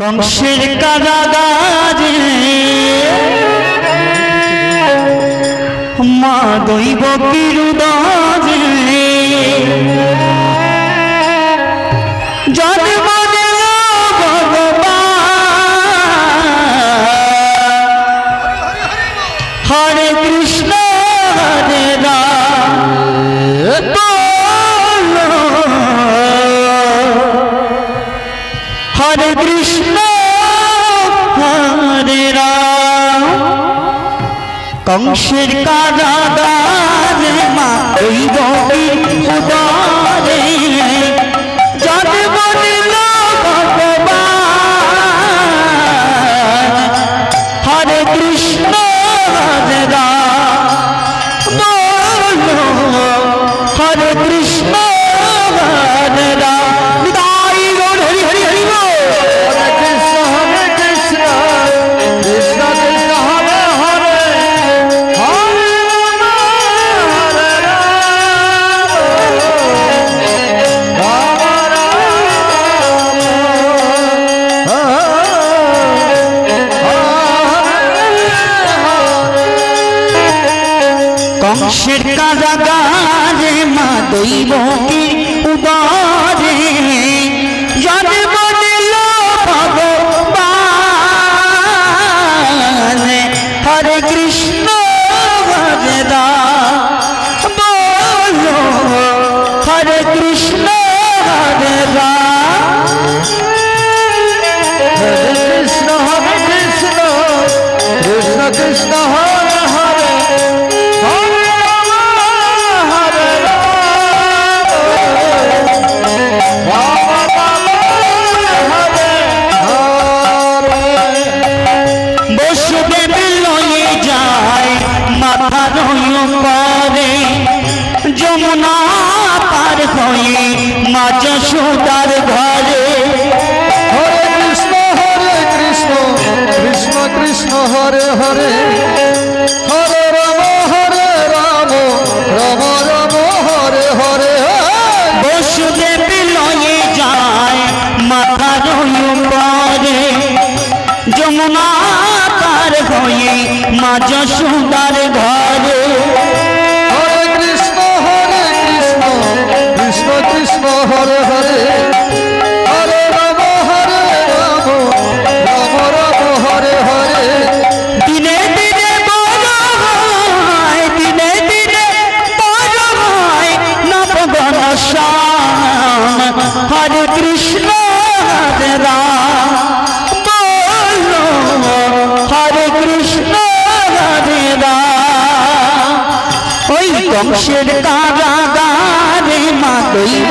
কংসের কারাগারে। মা দৈব কিরুদা কংসের কারাগারে মা ওই রবি উদা ঝটকা লাগা রে মা দৈব কি কৃষ্ণ হরে হরে হরে রাম হরে রাম রাম রাম হরে হরে। বসুদেব লয়ে যায় মাথার পারে। যমুনা তার হয়ে মা যশোদার ঘরে। হরে কৃষ্ণ হরে কৃষ্ণ কৃষ্ণ কৃষ্ণ হরে হরে। বংশের কারাগারে মা দৈব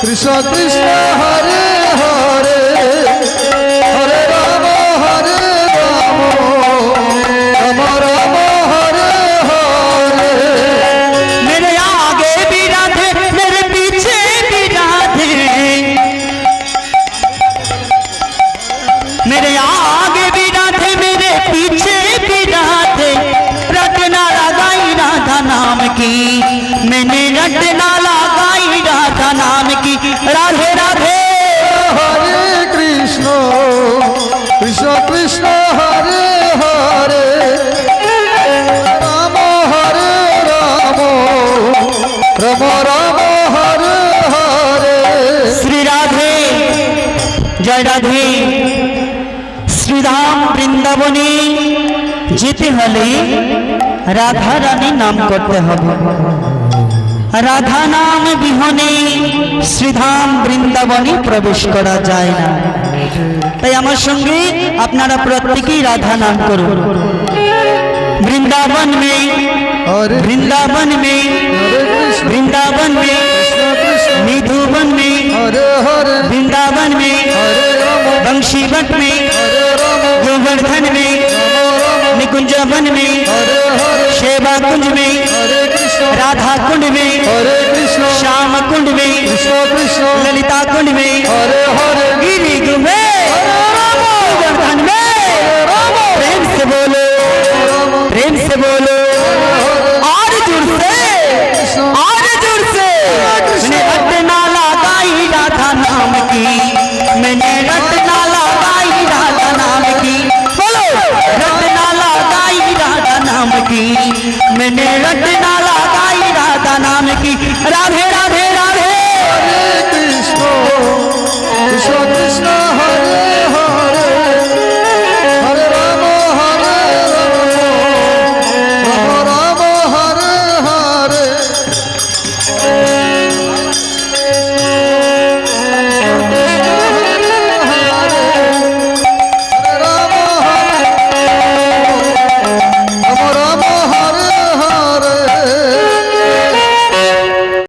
কৃষ্ণ কৃষ্ণ রাম রাম হরে। হরে শ্রী রাধে। জয় রাধে। শ্রীরাম বৃন্দাবনে যেতে হলে রাধা রানী নাম করতে হবে। রাধা নাম বিহনে শ্রীধাম বৃন্দাবনে প্রবেশ করা যায় না। তাই আমার সঙ্গে আপনারা প্রত্যেকেই রাধা নাম করুন। বৃন্দাবন মে বৃন্দাবন মে वृंदावन में निधुवन में वृंदावन में वंशीवट में गोवर्धन में निकुंजवन में शेवा कुंज में राधा कुंड में श्याम कुंड में ललिता कुंड में